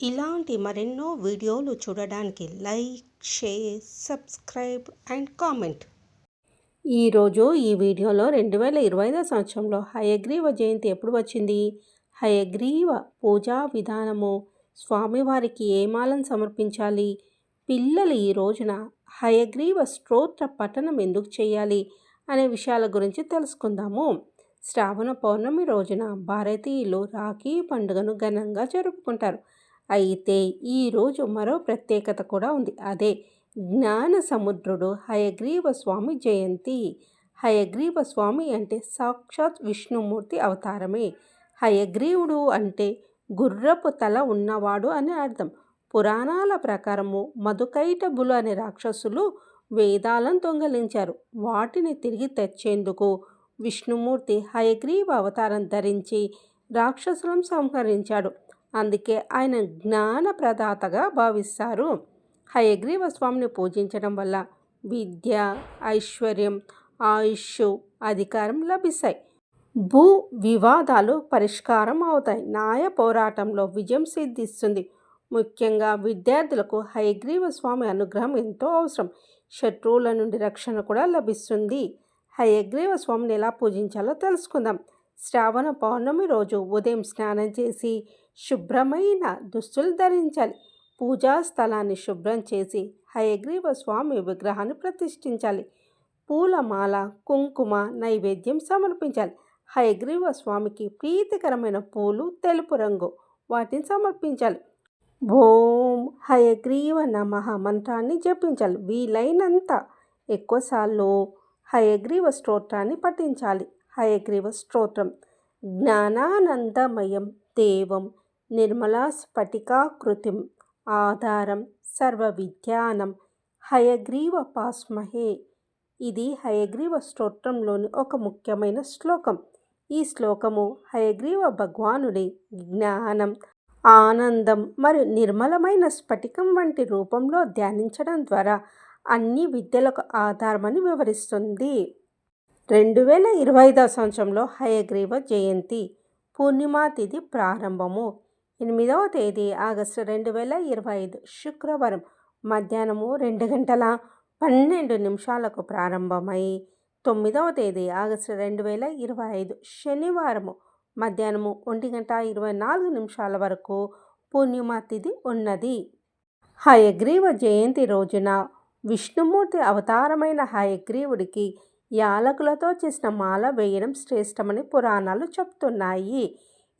ఇలాంటి మరెన్నో వీడియోలు చూడడానికి like share subscribe and comment. ఈరోజు ఈ వీడియోలో రెండు వేల ఇరవై ఐదో సంవత్సరంలో హయగ్రీవ జయంతి ఎప్పుడు వచ్చింది? హయగ్రీవ పూజా విధానము స్వామివారికి ఏ సమర్పించాలి? పిల్లలు ఈ రోజున హయగ్రీవ స్తోత్ర పఠనం ఎందుకు చేయాలి అనే విషయాల గురించి తెలుసుకుందాము. శ్రావణ పౌర్ణమి రోజున భారతీయులు రాఖీ పండుగను ఘనంగా జరుపుకుంటారు. అయితే ఈరోజు మరో ప్రత్యేకత కూడా ఉంది. అదే జ్ఞాన సముద్రుడు హయగ్రీవ స్వామి జయంతి. హయగ్రీవ స్వామి అంటే సాక్షాత్ విష్ణుమూర్తి అవతారమే. హయగ్రీవుడు అంటే గుర్రపు తల ఉన్నవాడు అని అర్థం. పురాణాల ప్రకారము మధుకైటబులు అనే రాక్షసులు వేదాలను దొంగలించారు. వాటిని తిరిగి తెచ్చేందుకు విష్ణుమూర్తి హయగ్రీవ అవతారం ధరించి రాక్షసులను సంహరించాడు. అందుకే ఆయన జ్ఞాన ప్రదాతగా భావిస్తారు. హయగ్రీవ స్వామిని పూజించడం వల్ల విద్య ఐశ్వర్యం ఆయుష్ అధికారం లభిస్తాయి. భూ వివాదాలు పరిష్కారం అవుతాయి. న్యాయ పోరాటంలో విజయం సిద్ధిస్తుంది. ముఖ్యంగా విద్యార్థులకు హయగ్రీవ స్వామి అనుగ్రహం ఎంతో అవసరం. శత్రువుల నుండి రక్షణ కూడా లభిస్తుంది. హయగ్రీవ స్వామిని ఎలా పూజించాలో తెలుసుకుందాం. శ్రావణ పౌర్ణమి రోజు ఉదయం స్నానం చేసి శుభ్రమైన దుస్తులు ధరించాలి. పూజా స్థలాన్ని శుభ్రం చేసి హయగ్రీవ స్వామి విగ్రహాన్ని ప్రతిష్ఠించాలి. పూలమాల కుంకుమ నైవేద్యం సమర్పించాలి. హయగ్రీవ స్వామికి ప్రీతికరమైన పూలు తెలుపు రంగు వాటిని సమర్పించాలి. ఓం హయగ్రీవ నమ మంత్రాన్ని జపించాలి. వీలైనంత ఎక్కువసార్లు హయగ్రీవ స్తోత్రాన్ని పఠించాలి. హయగ్రీవ స్తోత్రం. జ్ఞానానందమయం దేవం నిర్మలా స్ఫటికాకృతిం. ఆధారం సర్వ విద్యానం హయగ్రీవ పాస్మహే. ఇది హయగ్రీవ స్తోత్రంలోని ఒక ముఖ్యమైన శ్లోకం. ఈ శ్లోకము హయగ్రీవ భగవానుడి జ్ఞానం ఆనందం మరియు నిర్మలమైన స్ఫటికం వంటి రూపంలో ధ్యానించడం ద్వారా అన్ని విద్యలకు ఆధారమని వివరిస్తుంది. రెండు వేల ఇరవై ఐదవ సంవత్సరంలో హయగ్రీవ జయంతి పూర్ణిమా తిథి ప్రారంభము. ఎనిమిదవ తేదీ ఆగస్టు రెండు వేల ఇరవై ఐదు శుక్రవారం మధ్యాహ్నము రెండు గంటల పన్నెండు నిమిషాలకు ప్రారంభమై తొమ్మిదవ తేదీ ఆగస్టు రెండు వేల ఇరవై ఐదు శనివారము మధ్యాహ్నము ఒంటి గంట ఇరవై నాలుగు నిమిషాల వరకు పూర్ణిమ తిథి ఉన్నది. హయగ్రీవ జయంతి రోజున విష్ణుమూర్తి అవతారమైన హయగ్రీవుడికి యాలకులతో చేసిన మాల వేయడం శ్రేష్టమని పురాణాలు చెప్తున్నాయి.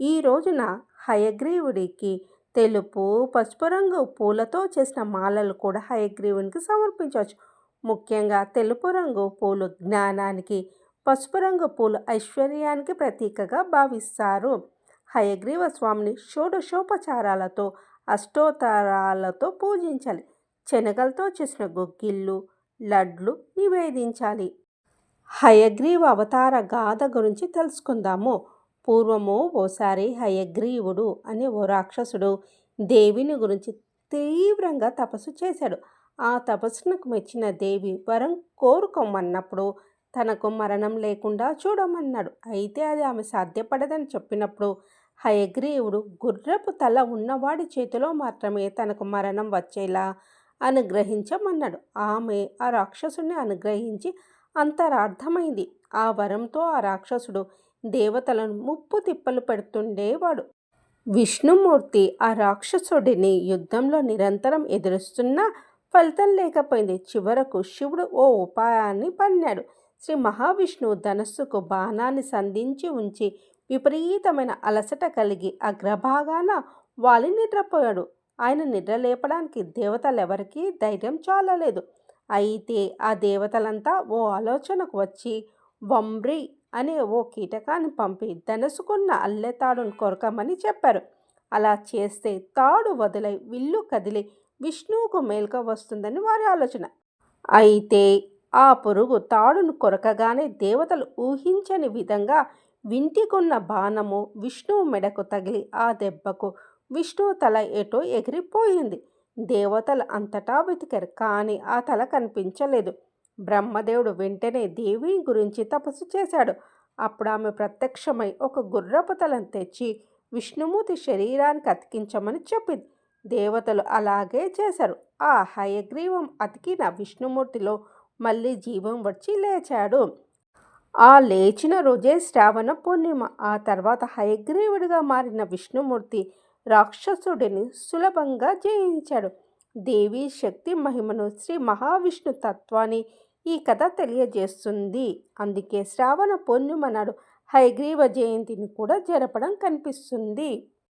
ఈ రోజున హయగ్రీవుడికి తెలుపు పసుపు రంగు పూలతో చేసిన మాలలు కూడా హయగ్రీవునికి సమర్పించవచ్చు. ముఖ్యంగా తెలుపు రంగు పూలు జ్ఞానానికి పసుపు రంగు పూలు ఐశ్వర్యానికి ప్రతీకగా భావిస్తారు. హయగ్రీవ స్వామిని షోడశోపచారాలతో అష్టోత్తరాలతో పూజించాలి. శనగలతో చేసిన గొగ్గిళ్ళు లడ్లు నివేదించాలి. హయగ్రీవ అవతార గాథ గురించి తెలుసుకుందాము. పూర్వము ఓసారి హయగ్రీవుడు అనే ఓ రాక్షసుడు దేవిని గురించి తీవ్రంగా తపస్సు చేశాడు. ఆ తపస్సునకు మెచ్చిన దేవి వరం కోరుకోమన్నప్పుడు తనకు మరణం లేకుండా చూడమన్నాడు. అయితే అది ఆమె సాధ్యపడదని చెప్పినప్పుడు హయగ్రీవుడు గుర్రపు తల ఉన్నవాడి చేతిలో మాత్రమే తనకు మరణం వచ్చేలా అనుగ్రహించమన్నాడు. ఆమె ఆ రాక్షసుని అనుగ్రహించి అంతరార్థమైంది. ఆ వరంతో ఆ రాక్షసుడు దేవతలను ముప్పు తిప్పలు పెడుతుండేవాడు. విష్ణుమూర్తి ఆ రాక్షసుడిని యుద్ధంలో నిరంతరం ఎదురుస్తున్నా ఫలితం లేకపోయింది. చివరకు శివుడు ఓ ఉపాయాన్ని పన్నాడు. శ్రీ మహావిష్ణువు ధనస్సుకు బాణాన్ని సంధించి ఉంచి విపరీతమైన అలసట కలిగి అగ్రభాగాన వాలి నిద్రపోయాడు. ఆయన నిద్ర లేపడానికి దేవతలెవరికీ ధైర్యం చాలలేదు. అయితే ఆ దేవతలంతా ఓ ఆలోచనకు వచ్చి వంబ్రి అనే ఓ కీటకాన్ని పంపి ధనసుకున్న అల్లెతాడును కొరకమని చెప్పారు. అలా చేస్తే తాడు వదిలై విల్లు కదిలి విష్ణువుకు మేల్క వస్తుందని వారి ఆలోచన. అయితే ఆ పురుగు తాడును కొరకగానే దేవతలు ఊహించని విధంగా వింటికున్న బాణము విష్ణువు మెడకు తగిలి ఆ దెబ్బకు విష్ణువు తల ఎటో ఎగిరిపోయింది. దేవతలు అంతటా వెతికారు కానీ ఆ తల కనిపించలేదు. బ్రహ్మదేవుడు వెంటనే దేవి గురించి తపస్సు చేశాడు. అప్పుడు ఆమె ప్రత్యక్షమై ఒక గుర్రపు తలను తెచ్చి విష్ణుమూర్తి శరీరానికి అతికించమని చెప్పింది. దేవతలు అలాగే చేశారు. ఆ హయగ్రీవం అతికిన విష్ణుమూర్తిలో మళ్ళీ జీవం వచ్చి లేచాడు. ఆ లేచిన రోజే శ్రావణ పూర్ణిమ ఆ తర్వాత హయగ్రీవుడిగా మారిన విష్ణుమూర్తి రాక్షసుడిని సులభంగా జయించాడు. దేవి శక్తి మహిమను శ్రీ మహావిష్ణు తత్వాన్ని ఈ కథ తెలియజేస్తుంది. అందుకే శ్రావణ పూర్ణిమ నాడు హైగ్రీవ జయంతిని కూడా జరపడం కనిపిస్తుంది.